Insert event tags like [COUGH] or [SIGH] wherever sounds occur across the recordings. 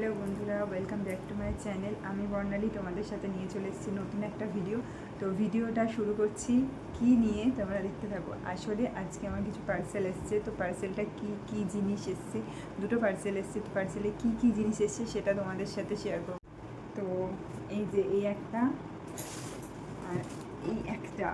Hello বন্ধুরা welcome back to my channel আমি বর্ণালী, তোমাদের সাথে নিয়ে চলে এসেছি নতুন একটা ভিডিও তো ভিডিওটা শুরু করছি কি নিয়ে তোমরা দেখতে থাকো। আসলে আজকে আমার কিছু পার্সেল এসছে, তো পার্সেলটা কি কি জিনিস এসছে? দুটো পার্সেল এসছে, তো পার্সেলে কি কি জিনিস এসছে সেটা তোমাদের সাথে শেয়ার করব। তো এই যে এই একটা আর এই একটা।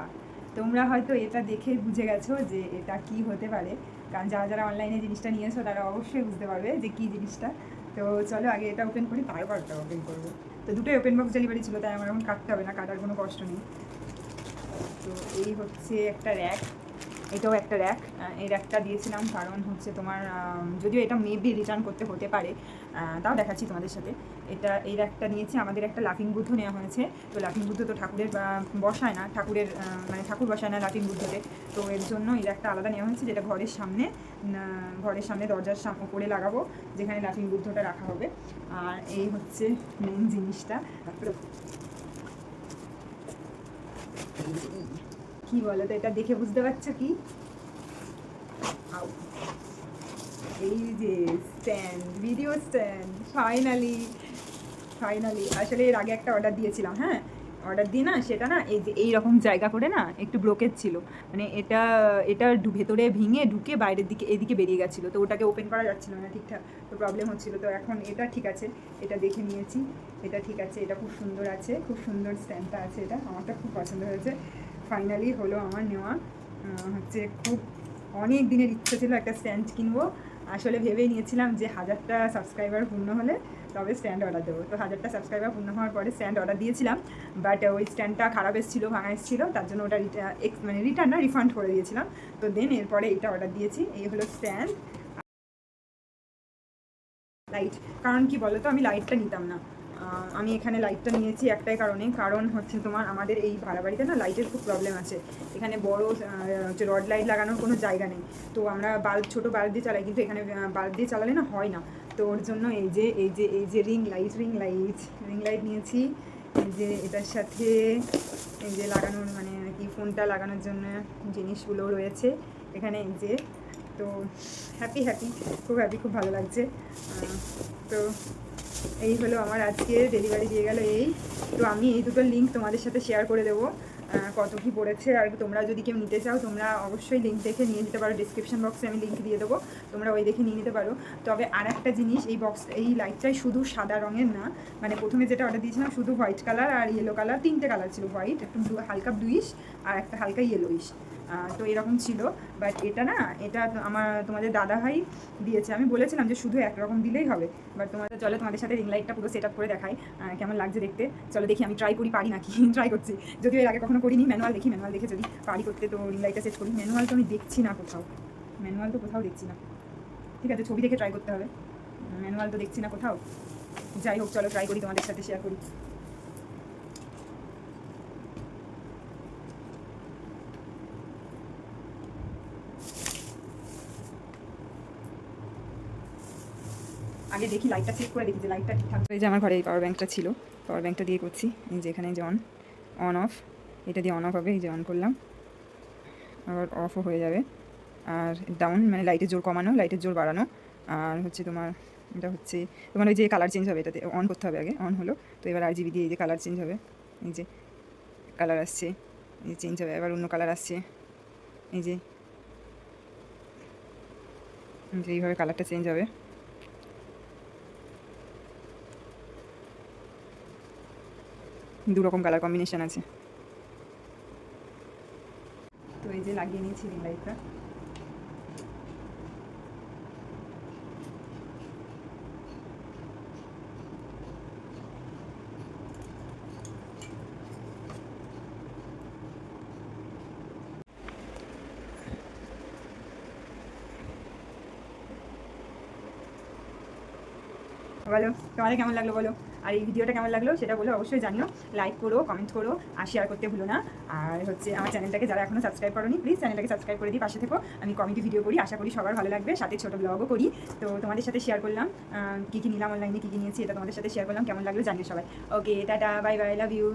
তোমরা হয়তো এটা দেখে বুঝে গেছো যে এটা কি হতে পারে। কারণ যারা যারা অনলাইনে জিনিসটা নিয়েছো তারা অবশ্যই বুঝতে পারবে যে কি জিনিসটা। তো চলো আগে এটা ওপেন করি, তারপর ওটা ওপেন করব। তো দুটোই ওপেন বক্স ডেলিভারি ছিল, তাই আমার এখন কাটতে হবে না, কাটার কোনো কষ্ট নেই। তো এই হচ্ছে একটা র্যাক এটাও একটা র্যাক এই র্যাকটা দিয়েছিলাম কারণ হচ্ছে তোমার যদিও এটা মেবি রিটার্ন করতে হতে পারে তাও দেখাচ্ছি তোমাদের সাথে। এটা, এই র্যাকটা নিয়েছি, আমাদের একটা লাফিং বুদ্ধ নেওয়া হয়েছে। তো লাফিং বুদ্ধ তো ঠাকুরের বসায় না, ঠাকুরের মানে ঠাকুর বসায় না লাফিং বুদ্ধতে। তো এর জন্য এই র্যাকটা আলাদা নেওয়া হয়েছে, যেটা ঘরের সামনে ঘরের সামনে দরজার সামনে উপরে লাগাবো, যেখানে লাফিং বুদ্ধটা রাখা হবে। আর এই হচ্ছে মেন জিনিসটা। কি বলো তো, এটা দেখে বুঝতে পারছ কি? এই যে stand video stand finally finally আসলে এর আগে একটা অর্ডার দিয়েছিলাম হ্যাঁ? অর্ডার দিয়ে না, সেটা না, এই যে এইরকম জায়গা করে না, একটু ব্লকেজ ছিল। মানে এটা এটা ভেতরে ভেঙে ঢুকে বাইরের দিকে, এদিকে বেরিয়ে গেছিল। তো ওটাকে ওপেন করা যাচ্ছিল না ঠিকঠাক, তো প্রবলেম হচ্ছিল। তো এখন এটা ঠিক আছে, এটা দেখে নিয়েছি, এটা ঠিক আছে, এটা খুব সুন্দর আছে, খুব সুন্দর স্ট্যান্ডটা আছে এটা, আমারটা খুব পছন্দ হয়েছে। ফাইনালি হলো আমার নেওয়া। হচ্ছে খুব অনেক দিনের ইচ্ছে ছিল একটা স্ট্যান্ড কিনবো। আসলে ভেবেই নিয়েছিলাম যে হাজারটা সাবস্ক্রাইবার পূর্ণ হলে তবে স্ট্যান্ড অর্ডার দেবো। তো হাজারটা সাবস্ক্রাইবার পূর্ণ হওয়ার পরে স্ট্যান্ড অর্ডার দিয়েছিলাম। বাট ওই স্ট্যান্ডটা খারাপ এসেছিল, ভাঙা এসেছিল, তার জন্য ওটা ex- মানে রিটার্ন না রিফান্ড করে দিয়েছিলাম। তো দেন এরপরে এটা অর্ডার দিয়েছি। এই হলো স্ট্যান্ড। লাইট কারণ কি বলো তো আমি লাইটটা নিতাম না। আমি এখানে লাইটটা নিয়েছি একটাই কারণে। কারণ হচ্ছে তোমার আমাদের এই ভাড়া বাড়িতে না লাইটের খুব প্রবলেম আছে। এখানে বড় হচ্ছে রড লাইট লাগানোর কোনো জায়গা নেই। তো আমরা বাল্ব ছোটো বাল্ব দিয়ে চালাই, কিন্তু এখানে বাল্ব দিয়ে চালালে না হয় না। তো ওর জন্য এই যে এই যে এই যে ring light ring light ring light নিয়েছি। এই যে এটার সাথে, এই যে লাগানোর মানে আর কি ফোনটা লাগানোর জন্য জিনিসগুলো রয়েছে এখানে এই যে। তো হ্যাপি হ্যাপি খুব হ্যাপি খুব ভালো লাগছে। তো এই হলো আমার আজকে ডেলিভারি দিয়ে গেল এই। তো আমি এই দুটো লিঙ্ক তোমাদের সাথে শেয়ার করে দেবো। কত কী পড়েছে আর তোমরা যদি কেউ নিতে চাও, তোমরা অবশ্যই লিঙ্ক দেখে নিয়ে নিতে পারো। ডিসক্রিপশন বক্সে আমি লিঙ্ক দিয়ে দেবো। তোমরা ওই দেখে নিয়ে নিতে পারো। তবে আর একটা জিনিস, এই বক্স এই লাইটটাই শুধু সাদা রঙের না। মানে প্রথমে যেটা অর্ডার দিয়েছিলাম শুধু হোয়াইট কালার আর ইয়েলো কালার তিনটে কালার ছিল হোয়াইট একটু হালকা ব্লুইশ আর একটা হালকা ইয়েলোইশ তো এরকম ছিল। বাট এটা না, এটা আমার, তোমাদের দাদা ভাই দিয়েছে। আমি বলেছিলাম যে শুধু একরকম দিলেই হবে। বাট তোমাদের, চলে তোমাদের সাথে রিং লাইটটা পুরো সেট আপ করে দেখাই। কেমন লাগছে দেখতে? চলো দেখি, আমি ট্রাই করি, পারি নাকি? [LAUGHS] ট্রাই করছি। যদিও এর আগে কখনো করিনি ম্যানুয়াল দেখি ম্যানুয়াল দেখে যদি পারি করতে, তো রিং লাইটটা সেট করি। ম্যানুয়াল তো আমি দেখছি না কোথাও। ম্যানুয়াল তো কোথাও দেখছি না। ঠিক আছে, ছবি দেখে ট্রাই করতে হবে। ম্যানুয়াল তো দেখছি না কোথাও। যাই হোক, চলো ট্রাই করি তোমাদের সাথে শেয়ার করি। আগে দেখি লাইটটা চেক করে দেখি যে লাইটটা ঠিকঠাক এই যে আমার ঘরে এই পাওয়ার ব্যাঙ্কটা ছিল পাওয়ার ব্যাঙ্কটা দিয়ে করছি, এই যে এখানে যে অন অন অফ এটা দিয়ে অন অফ হবে, এই যে অন করলাম, আবার অফও হয়ে যাবে, আর ডাউন মানে লাইটের জোর কমানো লাইটের জোর বাড়ানো, আর হচ্ছে তোমার, এটা হচ্ছে, তোমার ওই যে কালার চেঞ্জ হবে এটাতে অন করতে হবে আগে অন হলো, তো এবার আর জিবি দিয়ে এই যে কালার চেঞ্জ হবে, এই যে কালার আসছে, এই যে চেঞ্জ হবে, এবার অন্য কালার আসছে, এই যে এই যে এইভাবে কালারটা চেঞ্জ হবে। দু রকম কালার কম্বিনেশন আছে। তো এই যে লাগিয়ে নিয়েছি রিং লাইটটা বলো, তোমাদের কেমন লাগল বলো? আর এই ভিডিওটা কেমন লাগল সেটা বলে অবশ্যই জানিও লাইক করো কমেন্ট করো, আর শেয়ার করতে ভুলো না। আর হচ্ছে আমার চ্যানেলটাকে যারা এখনও সাবস্ক্রাইব করোনি প্লিজ চ্যানেলটাকে সাবস্ক্রাইব করে দিই, পাশে থেকো। আমি কমেডি ভিডিও করি, আশা করি সবার ভালো লাগবে। সাথে ছোটো ব্লগও করি। তো তোমাদের সাথে শেয়ার করলাম কী কী নিলাম অনলাইনে কী কী নিয়েছি এটা তোমাদের সাথে শেয়ার করলাম, কেমন লাগল জানিও সবাই। Okay tata bye bye love you